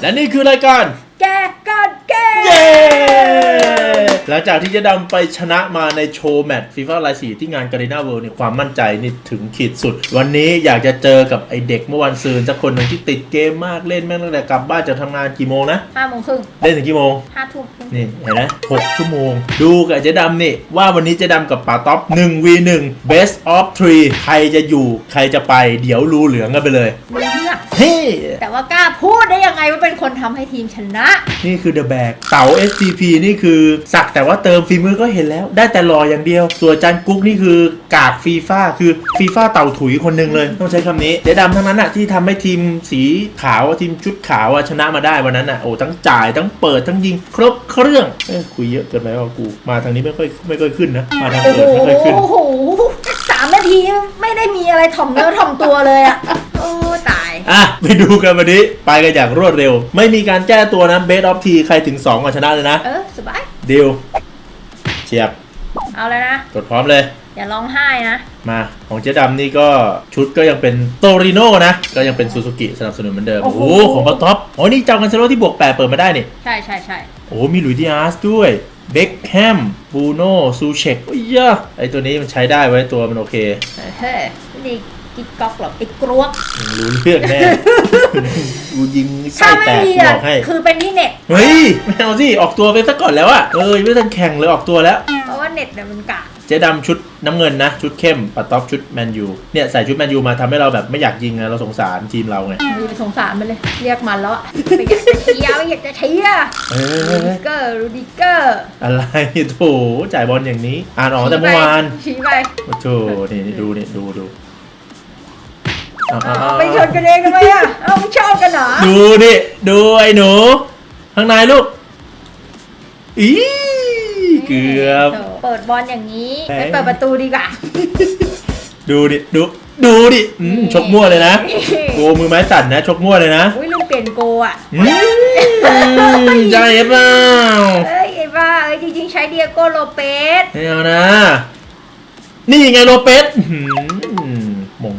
และนี่คือรายการแกกัน หลังจากที่เจะดำไปชนะมาในโชว์แมตช์ฟีฟ่าไลซีที่งานการ e นาเวิลด์เนี่ยความมั่นใจนี่ถึงขีดสุด วันนี้อยากจะเจอกับไอเด็กเมื่อวันซืนสักคนหนึ่งที่ติดเกมมากเล่นแม่งตั้งแต่กลับบ้านจากทำงานกี่โมงนะ ห้าโมงครึ่งเล่นถึงกี่โมง ห้าทุ่มครึ่งนี่เห็นไหมหกชั่วโมง ดูกับเจ๊ดำนี่ ว่าวันนี้เจ๊ดำกับป๋าต๊อป 1 v 1 best of 3 ใครจะอยู่ใครจะไปเดี๋ยวรูเหลืองกันไปเลยมือเลือก เฮ้ แต่ว่ากล้าพูดได้ยังไงว่าเป็นคนทำให้ทีมชนะ นี่คือ The Bag เต๋า STP นี่คือสักแต่ว่าเติมฝีมือก็เห็นแล้ว ได้แต่รออย่างเดียว ส่วนจันกุ๊กนี่คือกากฟีฟ่าคือฟีฟ่าเต่าถุยคนหนึ่งเลย ต้องใช้คำนี้เจ๊ดำทั้งนั้นอะที่ทำให้ทีมสีขาวอะทีมชุดขาวอะชนะมาได้วันนั้นอะโอ้ทั้งจ่ายทั้งเปิดทั้งยิงครบเครื่องเอ้ยคุยเยอะเกินไปว่ากู มาทางนี้ไม่ค่อยไม่ค่อยขึ้นนะมาทางโอ้โหอื่นไม่ค่อยขึ้น โอ้โหสามนาทีไม่ได้มีอะไรถ่อมเนื้อถ่อมตัวเลยอะโอ้ตาย อะไปดูกันวันนี้ ไปกันอย่างรวดเร็ว ไม่มีการแก้ตัวนะเบสออฟทีใครถึง2ก่อนชนะเลยนะ เออสบายดิวเฉียบเอาเลยนะ กดพร้อมเลย อย่าร้องไห้นะ มาของเจ๊ดำนี่ก็ชุดก็ยังเป็นโตริโน่นะ ก็ยังเป็นซูซูกิสนับสนุนเหมือนเดิม โอ้โอ้โหโหของปาท็อปอ๋อนี่เจ้ากันเซโลที่บวก8เปิดมาได้นี่ ใช่ใช่ใช่โอ้โหมีหลุยส์ดิอาสด้วยเบคแฮมบูโน่ซูเชกโอ้ยยะไอตัวนี้มันใช้ได้ไว้ตัวมันโอเคเฮ้ยนี่ กิ๊กก๊อกหรอกไอ้กรวกรู้เรื่องแน่กูยิงไส้ถ้าไม่แตกมีบอะอกให้ คือเป็นที่เน็ต เฮ้ยไม่เอาสิ ออกตัวไปซะก่อนแล้วอะเออยังไม่ทันแข่งเลยออกตัวแล้ว เพราะว่าเน็ตเนี่ยมันกากเจ๊ดำชุดน้ำเงินนะ ชุดเข้มปัดท็อปชุดแมนยูเนี่ยใส่ชุดแมนยูมาทำให้เราแบบไม่อยากยิงไงเราสงสารทีมเราไงมีสงสารมันเลย เรียกมันแล้วอะไปอยากจะเชียร์ไม่อยากจะเชียร์เอรูอดิเกอร์รูดิเกอร์อะไรโถจ่ายบอลอย่างนี้ อ่านออกแต่เมื่อวานชี้ไปโอ้โถนี่นี่ดูนี่ดูดู ไปชนกันเองทำไมอะเอาไม่ชอบกันเหรอ ดูนี่ดูไอ้หนู ข้างในลูก อีเกือบโถ่เปิดบอลอย่างนี้แหมไปเปิดประตูดีกว่า ดูดิดูดูดิอืมชกมั่วเลยนะโกมือไม้สั่นนะชกมั่วเลยนะอุ้ยลืมเปลี่ยนโกอะอืมใจเปล่าเอ้ยไอ้บ้าเอ้ยจริงๆใช้เดียโกโลเปสไม่เอานะ นี่ไงโลเปสอื้อหือหม่ง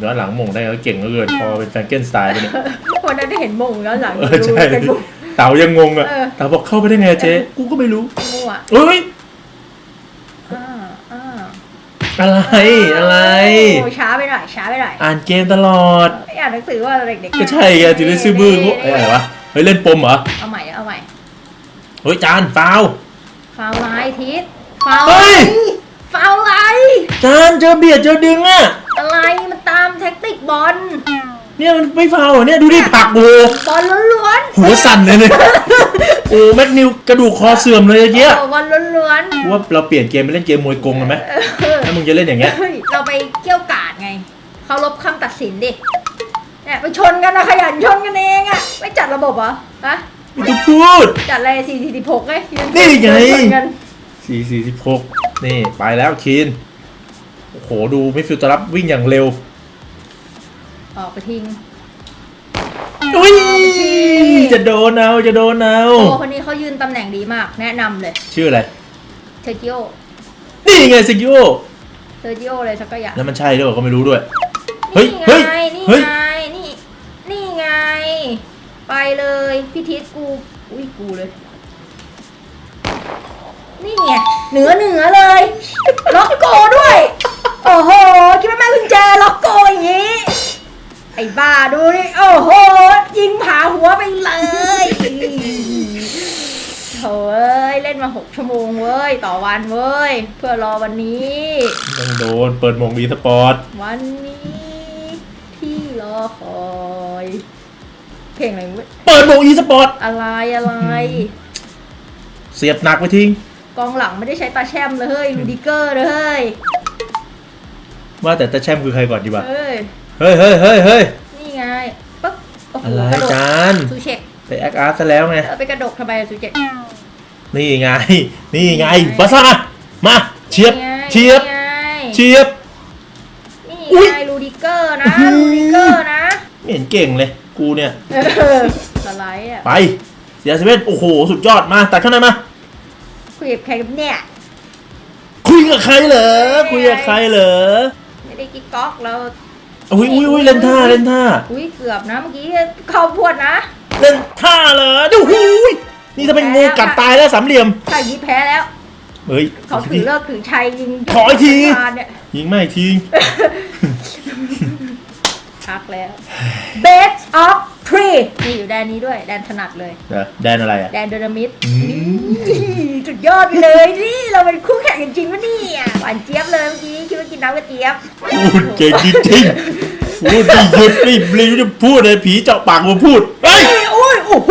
ย้อนหลังหม่งได้ก็เก่งเหลือเกินพอเป็นแฟรงเกนสไตล์ไปเนี่ยวันนั้นได้เห็นมงย้อนหลังเออดูใช่เป็นมุกเต๋ายังงงอะเออ เต๋าบอกเข้าไปได้ไงเจ๊กูก็ไม่รู้มั่วเอ้ยอ่าอ่าอะไรอะไร โอ้ช้าไปหน่อยช้าไปหน่อยอ่านเกมตลอด ไม่อ่านหนังสือว่าเด็กๆก็ใช่ไงถึงได้ซื้อมือพวกเอ้ยอะไรวะเฮ้ยเล่นปมเหรอเอาใหม่เอาใหม่เฮ้ยจานฟาว ฟาวไลท์ทิศฟาวเฮ้ไลยท์ ฟาวไลท์จานเจอเบียดเจอดึงอะ อะไรมันตามแท็กติกบอล เนี่ยมันไม่ฟาวเหรอเนี่ยดูดิผลักโอ้โหบอลล้วนหัวสั่นเลยเนี่ยโอ้แม็กนิวกระดูกคอเสื่อมเลยเมื่อกี้โอ้บอลล้วนกูว่าเราเปลี่ยนเกมไปเล่นเกมมวยกงกันไหมๆเออถ้ามึงจะเล่นอย่างเงี้ย เฮ้ยเราไปเกี่ยวกาดไง เขาลบคำตัดสินดิเนี่ยไปชนกันนะขยันชนกันเองอะไม่จัดระบบเหรอฮะไม่ต้องพูด จัดอะไรสี่สี่สิบหกไงยืนี่ไง ชนกันสี่สี่สิบหก นี่ไปแล้วคีนโอ้โหดูมิดฟิลด์ตัวรับวิ่งอย่างเร็ว ออกไปทิ้ง อุ้ยเอาไปสิจะโดนเอาจะโดนเอาโอ้คนนี้เขายืนตำแหน่งดีมาก แนะนำเลย ชื่ออะไรเทอร์จิโอ นี่ไงซิกิโอเทอร์จิโอเลยสักกะอย่างแล้วมันใช่ด้วยเหรอก็ไม่รู้ด้วย เฮ้ยนี่เฮ้ยไงนี่เฮ้ยไง นี่ นี่ไง ไปเลย พี่ทิศกู อุ้ยกูเลย นี่ไงเหนือเหนือเลย ล็อกโกด้วย โอ้โห คิดว่าแม่กุญแจล็อกโกอย่างนี้ ไอ้บ้าดูนี่โอ้โห ยิงผาหัวไปเลยโถ่เอ้ยเล่นมาหกชั่วโมงเว้ย ต่อวันเว้ย เพื่อรอวันนี้ ต้องโดนเปิดหมงวีสปอร์ต วันนี้ที่รอคอย เพลงอะไรเว้ยเปิดหมงอีสปอร์ต อะไรอะไร เสียบหนักไปทิ้ง กองหลังไม่ได้ใช้ตาแช่มเลยลูดิเกอร์เลยว่าแต่ตาแชมป์คือใครก่อนดีกว่าเฮ้ยเฮ้ยเฮ้ยเฮ้ยเฮ้ยนี่ไงปึ๊บโอ้โหอะไรกระโดดจานซูเช็คไปแอคอาร์ตซะแล้วไงเออไปกระโดดทำไมซูเช็คนี่ไง นี่ไงบาซ่ามาเชียบนี่ไงเชียบนี่ไงเชียบนี่อุ๊ยไงลูดิเกอร์นะลูดิเกอร์นะไม่เห็นเก่งเลย กูเนี่ยเออสไลด์อะไปเสียเซเว่นโอ้โห สุดยอดมาตัดข้างในมา คุยกับใครกับเนี่ย คุยไงกับใครเหรอ คุยกับใครเหรอ ไม่ได้กิ๊กก๊อกเรา อุ้ยอุ้ยอุ้ยเล่นท่าเล่นท่า อุ้ยเกือบนะเมื่อกี้เข้าพวดนะ เล่นท่าเหรอดูหูยนี่ถ้าเป็นงูกัดตายแล้วสามเหลี่ยมถ้ายี้แพ้แล้ว เฮ้ย เขาถือเลิกถือชัยยิงขออีกทีงานเนี่ยยิงไม่อีกที พักแล้ว Best of three นี่อยู่แดนนี้ด้วย แดนถนัดเลยเดี๋ยวแดนอะไรอะแดนเดนามิดอืมสุดยอดไปเลยนี่เราเป็นคู่แข่งกันจริงปะเนี่ยหวานเจี๊ยบเลยเมื่อกี้คิดว่ากินน้ำกระเจี๊ยบ พูดเก่งจริงๆพูดไม่หยุดไม่บลิวจะพูดเลยผีเจาะปากมาพูดเฮ้ยโอ้ยโอ้โห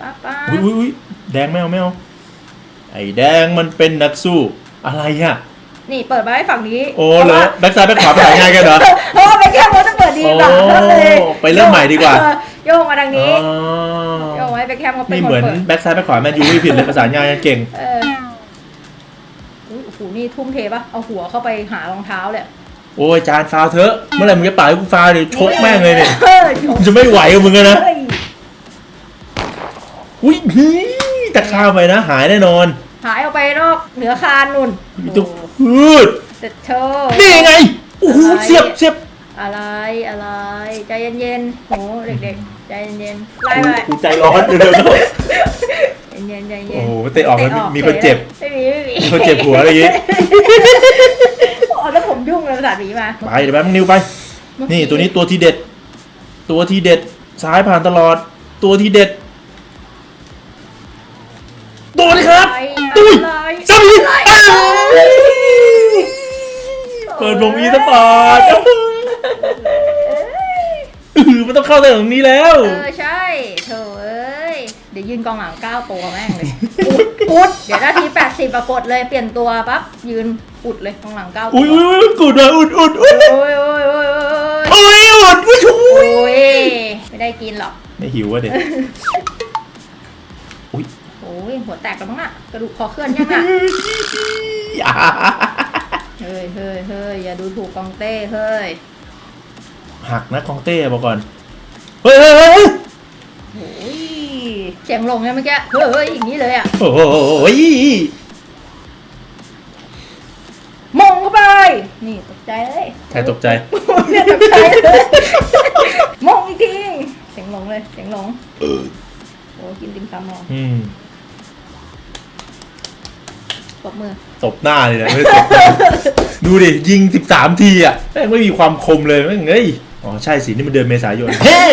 ป้าป้าอุ้ยอุ้ยอุ้ยแดงไม่เอาไม่เอาไอ้แดงมันเป็นนักสู้อะไรอะ นี่เปิดมาให้ฝั่งนี้โอ้เหรอแบ็คซ้ายแบ็คขวาไปไหนง่ายกันเหรอเพราะว่าไปแค่โมจะเปิดดีกว่าโอ้ก็เลยไปเริ่มใหม่ดีกว่าเออโยกมาทางอ๋นี้อโยกไว้ไปแค่เขาเป็นนี่คเหมือนนเปิดแบ็คซ้ายแบ็คขวาแมนยูไม่ผิดเลยภาษางานเก่งเอออุ๊ยโอ้โหนี่ทุ่มเทปะเอาหัวเข้าไปหารองเท้าเลยโอ้ยจานฟาวเถอะเมื่อไหร่มึงจะป่าให้กูฟาวเลยชกแม่งเลยเนี่ยเออชกจะไม่ไหวกับมึงอะนะเฮ้ยอุ้ยฮีแต่ข้าวไปนะ หายแน่นอน หายออกไปนอกเหนือคานนุ่นมีตัว พืดเสร็จโชว์นี่ไงโอ้โหอะไรเสียบเสียบอะไรอะไร ใจเย็นๆโหเด็กๆ ใจเย็นๆไล่ไปกูใจร้อนเร็วใจเย็นๆใจๆเย็โอ้นโหเตะออกแล้วมีคนเจ็บไม่มีไม่มีมีคนเจ็บหัวอะไรอย่างงี้อ๋อแล้วผมยุ่งเลยภาษาหมีมาไปเดี๋ยวแป๊บนึงนิวไป นี่ตัวนี้ตัวที่เด็ด ตัวที่เด็ดซ้ายผ่านตลอด ตัวที่เด็ดตัวนี้ครับอะไรตุ้ยอะไรสามีอะไร เปิดวงอีสปอร์ตอือมันต้องเข้าแต่ตรงนี้แล้ว เออใช่โถเอ้ย เดี๋ยวยืนกองหลังก้าวตัวแม่งเลยอุดอุดเดี๋ยวนาทีแปดสิบปรากฏเลยเปลี่ยนตัวปั๊บยืนอุดเลยกองหลังก้าวตัวอุ้ยอุ้ยอุ้ยกูดอะอุดอุดอุดโอ้ยโอ้ยโอ้ยโอ้ยอุ้ยอุดอุ้ยชูโอ้ยยไม่ได้กินหรอกไม่หิวอะเด็กอุ้ยโอ้ยหัวแตกแล้วมั้งอะกระดูกคอเคลื่อนยังอะอย่า เฮ้ยเฮ้ยเฮ้ยอย่าดูถูกกองเต้เฮ้ยหักนะคองเต้บอกก่อน เฮ้ยเฮ้ยเฮ้ยโอ้ยเสียงลงเนี่ยเมื่อกี้เฮ้ยเฮ้ยอย่างนี้เลยอะโอ้ยมองเข้าไป นี่ตกใจเลยใครตกใจเนี่ยตกใจเลยมองอีกทีเสียงหลงเลยเสียงหลงโอ้กินติ่มซำมองอืม ปรบมือตบหน้าเลยนะไม่ได้ตบหน้าดูดิ ยิง13ทีอะแม่งไม่มีความคมเลยแม่งเอ้ยอ๋อ ใช่สิ นี่มันเดือนเมษายนเฮ้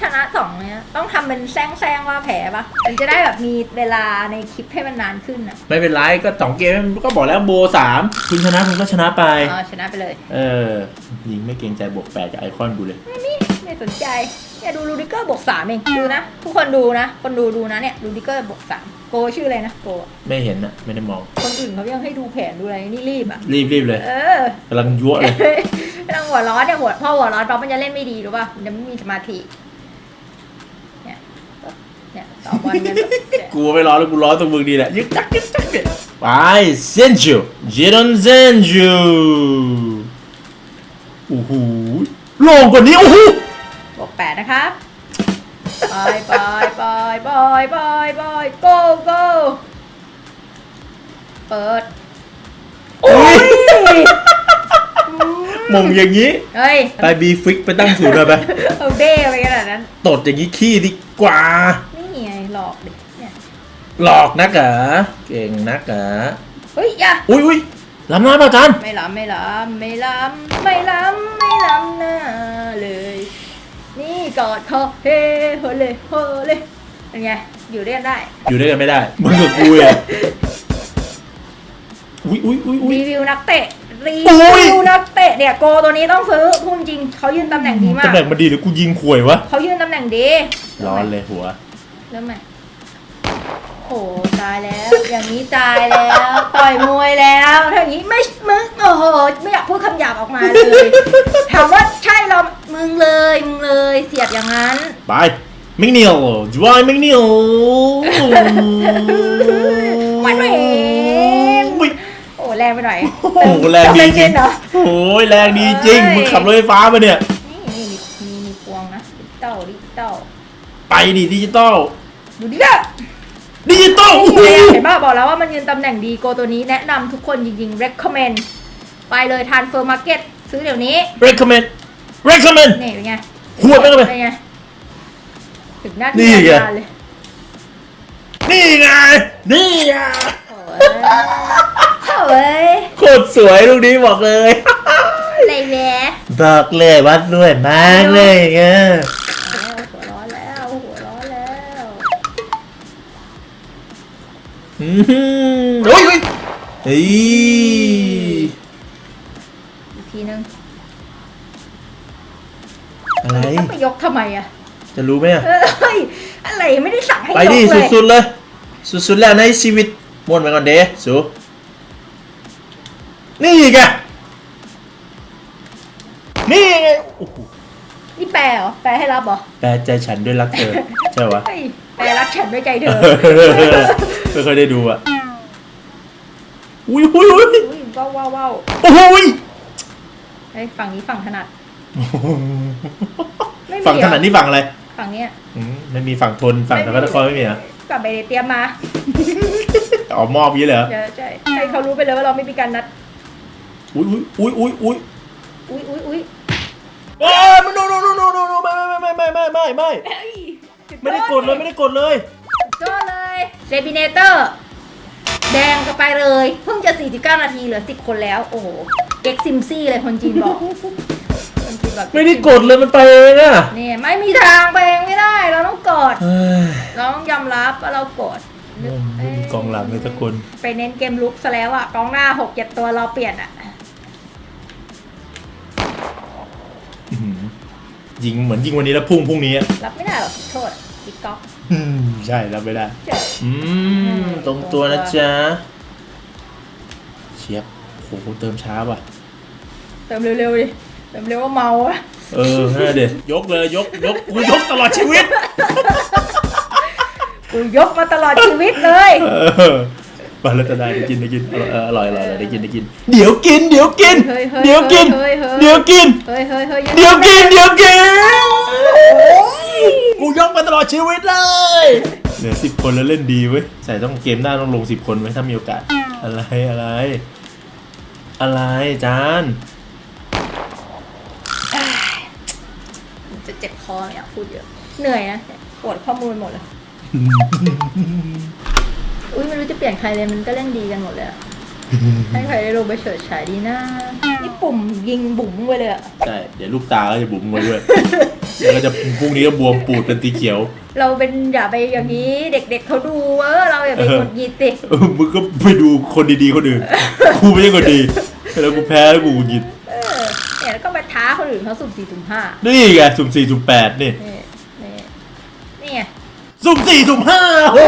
ชนะสองเนี่ยต้องทำเป็นแซงแซงๆว่าแผลปะมันจะได้แบบมีเวลาในคลิปให้มันนานขึ้นอะไม่เป็นไรก็สองเกมก็บอกแล้วโบสามคุณชนะคุณก็ชนะไปอ๋อชนะไปเลย เออ ยิงไม่เกรงใจบวกแปดจากไอคอนกูเลย ไม่มีไม่สนใจ เนี่ยดูลูดิเกอร์บวกสามเองดูนะทุกคนดูนะ คนดูดูนะเนี่ยลูดิเกอร์บวกสามโกชื่ออะไรนะโกอะไม่เห็นนะไม่ได้มอง คนอื่นเขายังให้ดูแผนดูอะไรนี่รีบอะรีบรีบเลยเออกำลังยั่วเลยไม่ต้องหัวร้อนเนี่ยหัวพอหัวร้อนปั๊บมันจะเล่นไม่ดีรู้ป่ะมันจะไม่มีสมาธิเนี่ยเนี่ยต่อบอลกันแบบเนี่ยกูไม่ร้อนแล้วกูร้อนตรงมึงดีแหละยึกจักยึกจักเนี่ยไปเซนจูเจดอนเซนจูโอ้โหโล่งกว่านี้โอ้โห บวกแปดนะครับไปไปไปไปไปไป go go เปิด โอ้ยอืมมงอย่างนี้ เฮ้ย ไปบีฟิกไปตั้งศูนย์เลยไปเอาเด้ไปขนาดนั้น ตดอย่างนี้ขี้ดีกว่า นี่ไงหลอกเด็กเนี่ยหลอกนักเหรอเก่งนักเหรอเฮ้ยอย่าอุ้ยอุ้ยลำหน้าป่ะจันไม่ล้ำไม่ล้ำไม่ล้ำไม่ล้ำไม่ล้ำหน้าเลย นี่กอดคอเฮ้โฮเลยโฮเลยเป็นไงอยู่ด้วยกันได้ อยู่ด้วยกันไม่ได้มึงกับกูอะอุ้ยอุ้ยอุ้ยอุ้ย รีวิวนักเตะรีโอ้ย วิวนักเตะเนี่ยโกตัวนี้ต้องซื้อพูดจริงเขายืนตำแหน่งดีมาตำกแหน่งมันดีหรือกูยิงข่วยวะเขายืนตำแหน่งดีร้อนเลยหัว เริ่มใหม่ โอ้ตายแล้ว อย่างนี้ตายแล้ว ต่อยมวยแล้วถ้าอย่างนี้ไม่มึงโอ้โหไม่อยากพูดคำหยาบออกมาเลยถามว่าใช่เรามึงเลยมึงเลยเสียบอย่างนั้น ไปมิกเนียลจวายมิกเนียลมันไม่เห็นอุ้ยโอ้แรงไปหน่อยโอ้โหแรงดีจริงเเหรอโอ้ยแรงดีจริงเอ้ยมึงขับรถไฟฟ้ามาเนี่ยนี่นี่มีมีมีพวงนะดิจิตอลดิจิตอลไปดิดิจิตอลดูดิเด้อ ดิดิจิตอลโอ้โหเห็นป่ะบอกแล้วว่ามันยืนตำแหน่งดีโกตัวนี้แนะนำทุกคนจริงๆ recommend ไปเลยทานเฟอร์มาร์เก็ตซื้อเดี๋ยวนี้ recommend recommend นี่เป็นไงหัวดไปเข้าไปเป็นไงถึงหน้านี่ที่ไงงานเลยนี่ไง นี่ไงโอ้ยโอ้ยโคตรสวยลูกนี้บอกเลยอะไรแหวะบอกเลยว่าสวยมากเลยไงหั อืมโอ้ยโอ้ยเฮ้ยอีกทีนึงอะไร ต้องไปยกทำไมอะจะรู้ไหมอะเฮ้ยอะไรไม่ได้สั่งให้ไปยกดิเลยสุดๆเลย สุดๆแล้วในชีวิตม้วนไปก่อนเด้สูนี่ไงนี่ไงโอ้โหนี่แปลเหรอแปลให้รับเหรอแปลใจฉันด้วยรักเธอ ใช่วะเฮ้ยแปลรักฉันด้วยใจเธอ ไม่เคยได้ดูอะอุ้ยอุ้ยอุ้ยอุ้ยว้าวว้าวว้าวโอ้โหยเฮ้ยฝั่งนี้ฝั่งถนัด ไม่มีฝั่งถนัดเหรอนี่ฝั่งอะไรฝั่งเนี้ยอืมไม่มีฝั่งทนฝั่งตะวันตะคอยไม่มีเหรอะกลับไปเตรียมมาอ๋อมอบยี่เลยเหรอเดี๋ยวใช่ให้เขารู้ไปเลยว่าเราไม่มีการนัดอุ้ยอุ้ยอุ้ยอุ้ยอุ้ยอุ้ยอุ้ยอุ้ยโอ้ยมันโนโนโนโนโนโนไม่ไม่ไม่ไม่ไม่ไม่ไม่เฮ้ยไม่ได้กดเลยไม่ได้กดเลยก็เลย เซบิเนเตอร์แดงก็ไปเลย เพิ่งจะ 49 นาทีเหลือ 10 คนแล้ว โอ้โหเก็กซิมซี่เลยคนจีนบอกคนจีนบอกไม่ได้กดเลยมันไปเองอะเนี่ยไม่มีทางไปเองไม่ได้ เราต้องกด เฮ้ยเราต้องยอมรับว่าเรากดไม่มีกองหลังเลยสักคนไปเน้นเกมลุกซะแล้วอะกองหน้าหกเจ็ดตัวเราเปลี่ยนอะอื้อหือยิงเหมือนยิงวันนี้แล้วพุ่งพรุ่งนี้อะรับไม่ได้หรอกโทษ บิ๊กก๊อกอืมใช่รับไม่ได้เจ๋ออืม ตรงตัวนะจ๊ะเชียบโหเติมช้าว่ะ เติมเร็วๆดิเติมเร็วว่าเมาอะเออน่าเด็ดยกเลยยกยกกูยกตลอดชีวิต กูยกมาตลอดชีวิตเลยเออไปแล้วจะได้ได้กินได้กินเออเอออร่อยอร่อยอร่อยได้กินได้กิน เดี๋ยวกิน เดี๋ยวกินเฮ้ยเฮ้ยเดี๋ยวกินเฮ้ยเฮ้ยเดี๋ยวกิน เฮ้ยเฮ้ยเฮ้ยเดี๋ยวกิน เดี๋ยวกิน กูยกมาตลอดชีวิตเลย เหลือสิบคนแล้วเล่นดีเว้ยใส่ต้องเกมหน้าต้องลงสิบคนไว้ถ้ามีโอกาส อะไรอะไร อะไรจานจะเจ็บคอไม่อยากพูดเยอะ เหนื่อยนะปวดข้อมูลหมดเลย อุ้ยไม่รู้จะเปลี่ยนใครเลยมันก็เล่นดีกันหมดเลยอะให้ใครได้ลงไปเฉิดฉายดีนะนี่ปุ่มยิงบุ๋มไปเลยอะใช่เดี๋ยวลูกตาก็จะบุ๋มไว้ด้วย แล้วก็จะพรุ่งนี้ก็บวมปูดเป็นสีเขียว เราเป็นอย่าไปอย่างนี้เด็ก ๆเขาดูเออเราอย่าไปกดหยิดติเออมึงก็ไปดูคนดีๆคนอื่นกูไม่ใช่คนดีแล้วกูแพ้แล้วกูหงุดหงิดเออเนี่ยแล้วก็ไปท้าคนอื่นเขาสุ่มสี่สุ่มห้านี่ไงสุ่มสี่สุ่มแปดนี่นี่นี่นี่ไงสุ่มสี่สุ่มห้าโอ้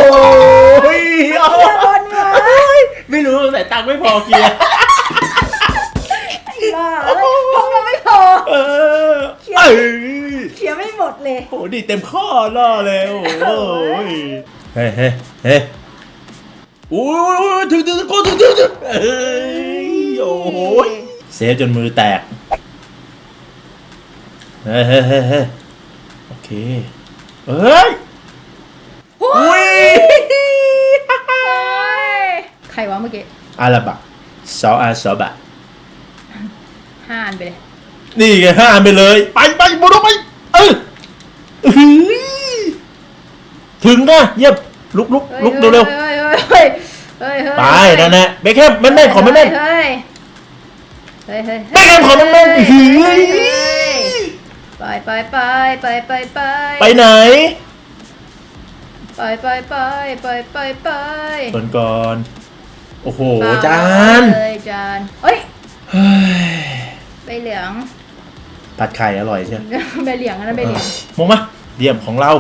ยเอาเดี๋ยวคนวะไม่รู้แต่ตังค์ไม่พอเกียร์ไอ้บ้าเอ้ยพงยังไม่พอเออ เอ้ยเขียนไม่หมดเลยโหดีเต็มข้อล่อเลยโอ้ยเฮ้ยเฮ้ยเฮ้ยโอ้ยถึงถึงถึงถึงถึงถึงเอ้ยโอ้โหเซฟจนมือแตกเฮ้ยเฮ้ยเฮ้ยเฮ้ยโอเคเฮ้ยอุ้ยโอ้ยใครวะเมื่อกี้อาราบะซออาซอบะห้าอันไปเลย นี่ไงห้าอันไปเลย ไปไปบุรุษไป เอออื้อหือ ถึงนะเยี่ยมลุกลุกลุกเร็วเฮ้ยเฮ้ยเฮ้ยเฮ้ยเฮ้ยๆไปนั่นแหละเบคแฮมแม่นๆขอแม่นเฮ้ยเฮ้ยเฮ้ยเฮ้ยๆเบคแฮมขอแม่นๆอื้อหือไปไปไปไปไปไปไปไหนไปไปไปไปไปไปก่อนก่อนโอ้โหไปจานเลยจานเฮ้ยเฮ้ยใบเหลืองผัดไข่อร่อยใช่ไหมใบเหลืองอันนั้นใบเหลือง มองมาเยี่ยมของเรา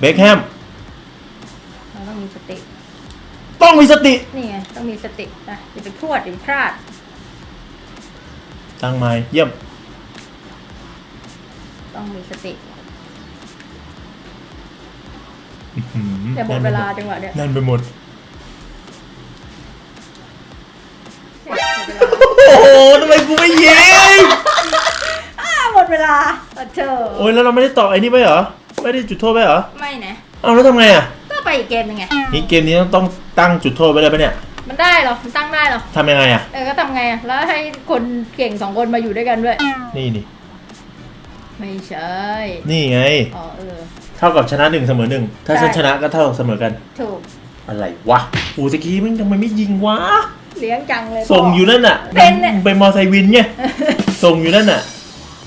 เบคแฮมเราต้อง มีสติ ต้องมีสติ นี่ไงต้องมีสตินะอย่าไปพรวดอย่าไปพลาด ตั้งไม้เยี่ยม ต้องมีสติอื้อหืออย่าหมดเวลาจังหวะเนี้ยแน่นไปหมดหมดเวลาโอ้โหทำไมกูไม่ยิงอ่าหมดเวลาโอ้เธอโอ้ยแล้วเราไม่ได้ต่อไอ้นี่ไปเหรอ ไม่ได้จุดโทษไปเหรอ ไม่นะ เอาแล้วทำไงอะก็ ไปอีกเกมหนึงไง นี่เกมนี้ต้องต้องตั้งจุดโทษไว้เลยปะเนี่ยมันได้เหรอ มันตั้งได้เหรอ ทำยังไงอะ เออ ก็ทำไงอะแล้วให้คนเก่งสองคนมาอยู่ด้วยกันด้วย นี่นี่ไม่ใช่ นี่ไง อ๋อเออ เท่ากับชนะหนึ่งเสมอหนึ่งถ้าใช่ฉันชนะก็เท่าเสมอกัน ถูก อะไรวะโอ้ตะกี้มึงทำไมไม่ยิงวะ เลี้ยงจังเลยส่งอยู่นั่นน่ะเป็นเนี่ย ไปมอไซค์วินไง ส่งอยู่นั่นน่ะ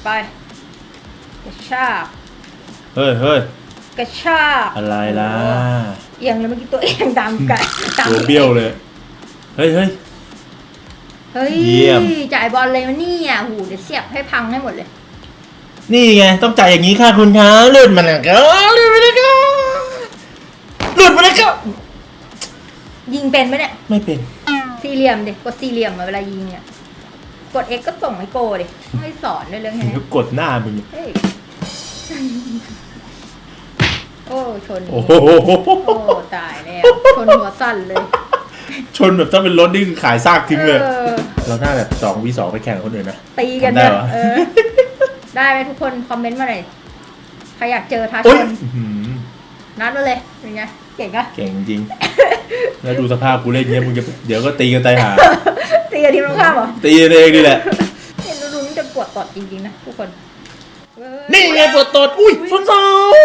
ไปกระชากเฮ้ยเฮ้ย กระชากอะไรล่ะโอ้เอียงเลยเมื่อกี้ตัวเอียงตามกันตามตัวเบี้ยวเลย เฮ้ยเฮ้ยเฮ้ยเยี่ยม จ่ายบอลเลยมันนี่อะหูเดี๋ยวเสียบให้พังให้หมดเลย นี่ไงต้องจ่ายอย่างนี้ค่ะคุณคะเลื่อนมันนะก็เลื่อนไปเลยก็เลื่อนไปเลยก็ยิงเป็นไหมเนี่ย ไม่เป็น สี่เหลี่ยมดิกดสี่เหลี่ยมมาเวลายิงเนี่ยกด X ก็ส่งให้โกดิไม่สอนด้วยเรื่องถึแค่งนี้ก็กดหน้ามึง เฮ้ย โอ้ชนโอ้โหโอ้ตายแล้วชนหัวสั่นเลยชนแบบถ้าเป็นรถนี่คือขายซากทิ้งเลยเออเราหน้าแบบสองวีสองไปแข่งกับคนอื่นนะ ตีกันทำได้เนี่ยเหรอ เออ ได้ไหมทุกคนคอมเมนต์มาหน่อยใครอยากเจอท้าชโอ้ยนอื้อหือนัดมาเลยเป็นไงเก่งอะเก่งจริง แล้วดูสภาพกูเล่นเงี้ยมึงจะเดี๋ยวก็ตีกันตายหา ตีกับทีมตรงข้ามเหรอตีกันเองนี่แหละ เห็นดูนี่จะปวดตดจริงๆนะทุกคนเว้ยนี่ไงปวดตด อุ้ยฝนสาว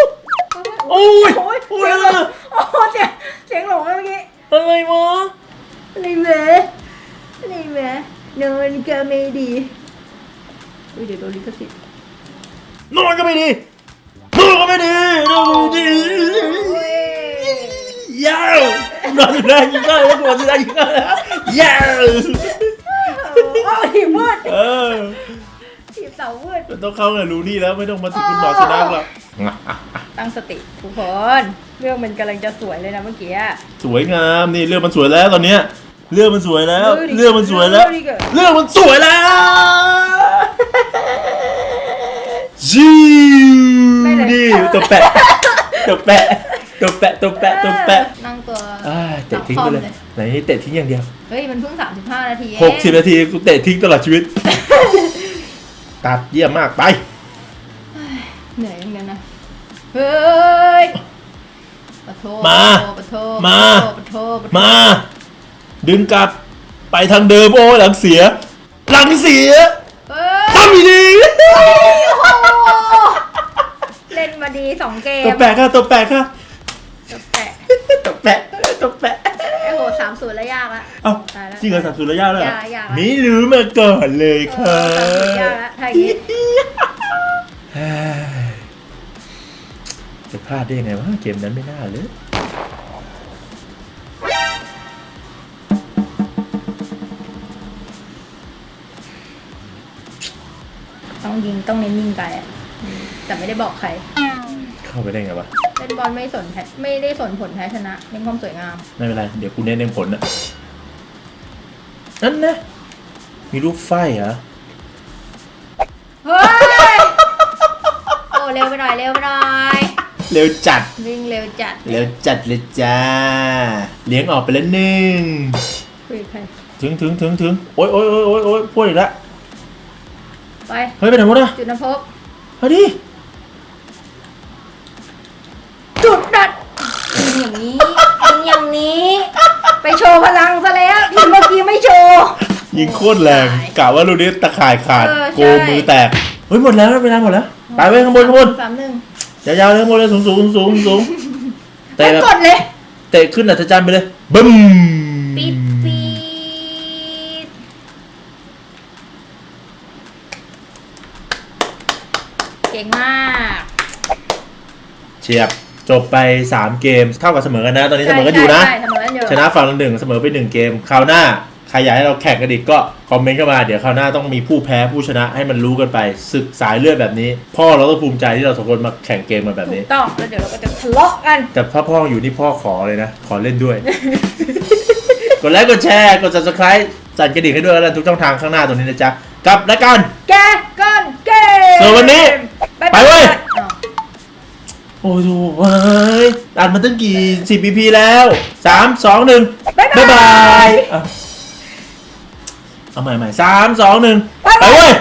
โอ้ยโอ้ยโอ้ยเสียงหลงโอ้ยเสียงเสียงหลงเมื่อกี้อะไรวะนี่แหมนี่แหมนอนก็ไม่ดีอุ้ยเดี๋ยวโดนลิขสิทธิ์นอนก็ไม่ดีนอนก็ไม่ดีนอนก็ไม่ดีโอ้ยยาวนอนอยู่ได้ยิงได้แล้วนอนอยู่ได้ยิงได้แล้วยาวโอ้ยมืดเออทีบเสามืดมันต้องเข้ากับรูนี่แล้วไม่ต้องมาถึงคุณหมอชนะหรอก ตั้งสติทุกคนเรื่องมันกำลังจะสวยเลยนะเมื่อกี้อะสวยงามนี่เรื่องมันสวยแล้วตอนเนี้ยเรื่องมันสวยแล้วเออดิเรื่องมันสวยแล้วเออดิเกิดเรื่องมันสวยแล้วจิไม่วเลยนี่ตัวแปะตัวแปะตัวแปะตัวแปะตัวแปะนั่งตัวอ่าเตะทิ้งไปเลยไหนนี่เตะทิ้งอย่างเดียวเฮ้ยมันเพิ่ง35นาทีเองหกสิบนาทีกูเตะทิ้งตลอดชีวิต ตัดเยี่ยมมากไป เหนื่อยเหมือนกันนะ เฮ้ยปะโทมา ปะโทมา ปะโทปะโทมา ดึงกลับไปทางเดิมโอ้ยหลังเสีย หลังเสียเฮ้ยทำอีกดีโอ้โหเล่นมาดีสองเกตัวมแปะค่ะตัวแปะค่ะจะแปะตัวแปะตัวแปะไอ้โหสามศูนย์แล้วยากละ เอ้าตายแล้วจริงเหรอสับสุรยาเลยเหรอยากยากละไม่รู้มาก่อนเลยเอค่ะอสามศูนย์ยากละถ้าอย่างงี้เฮ้ย จะพลาดได้ยังไงวะเกมนั้นไม่น่าเลยต้องยิงต้องเน้นยิงไปอะอืมแต่ไม่ได้บอกใคร เข้าไปได้ไงวะเล่นบอลไม่สนแพ้ไม่ได้สนผลแพ้ชนะเน้นความสวยงาม ไม่เป็นไร เดี๋ยวกูเน้นเองผลนะนั่นนะ มีรูปไฟเหรอ เฮ้ย โอ้เร็วไปหน่อยเร็วไปหน่อย เร็วจัด วิ่งเร็วจัดเร็วจัดเลยจ้า เลี้ยงออกไปแล้วหนึ่ง คุยกับใครถึงถึงถึงถึงโอ๊ยโอ๊ยโอ๊ยโอ๊ยโอ๊ยพูดอีกแล้วไป เฮ้ยไปไหนวะน่ะจุดน้ำพบเฮ้ยดิจุดดัดยิงอย่างนี้ยิงอย่างนี้ ไปโชว์พลังซะแล้วทีเมื่อกี้ไม่โชว์ ยิงโคตรแรงกะว่าลูกนี้ตะข่ายขาด เออใช่ โกมือแตก เฮ้ยหมดแล้วเวลาหมดแล้ว ไปไว้ข้างบนข้างบนสามหนึ่ง ยาวๆเลยข้างบนเลยสูงสูงสูงสูงไปเตะแบบกดเลย เตะขึ้นอัศจรรย์ไปเลยบึ้มปิดปิดเก่งมากเฉียบจบไป 3 เกมเท่ากับเสมอกันนะ ตอนนี้เสมอกันอยู่นะ ใช่ใช่เสมอกันอยู่ ชนะฝั่งละหนึ่งเสมอไปหนึ่งเกมคราวหน้าใครอยากให้เราแข่งกันอีกก็คอมเมนต์เข้ามาเดี๋ยวคราวหน้าต้องมีผู้แพ้ผู้ชนะให้มันรู้กันไปศึกสายเลือดแบบนี้ พ่อเราต้องภูมิใจที่เราสองคนมาแข่งเกมกันแบบถูนี้ กต้องแล้วเดี๋ยวเราก็จะทะเลาะกัน แต่ถ้าพ่ออยู่นี่พ่อขอเลยนะ ขอเล่นด้วย กดไลค์กดแชร์กด subscribe สั่นกระดิ่งให้ด้วยแล้วกันทุกช่องทางข้างหน้าตรงนี้นะจ๊ะกับรายการ แกก้อนเกมส่วนวันนี้บ๊ายไปบายเว้ย อ้าวโอ้ยโถ่เว้ยอ่านมาตั้งกี่สิบ EP แล้วสามสองหนึ่งบ๊ายบายบ๊ายบาย อะ เอาใหม่ใหม่สามสองหนึ่งไปเว้ย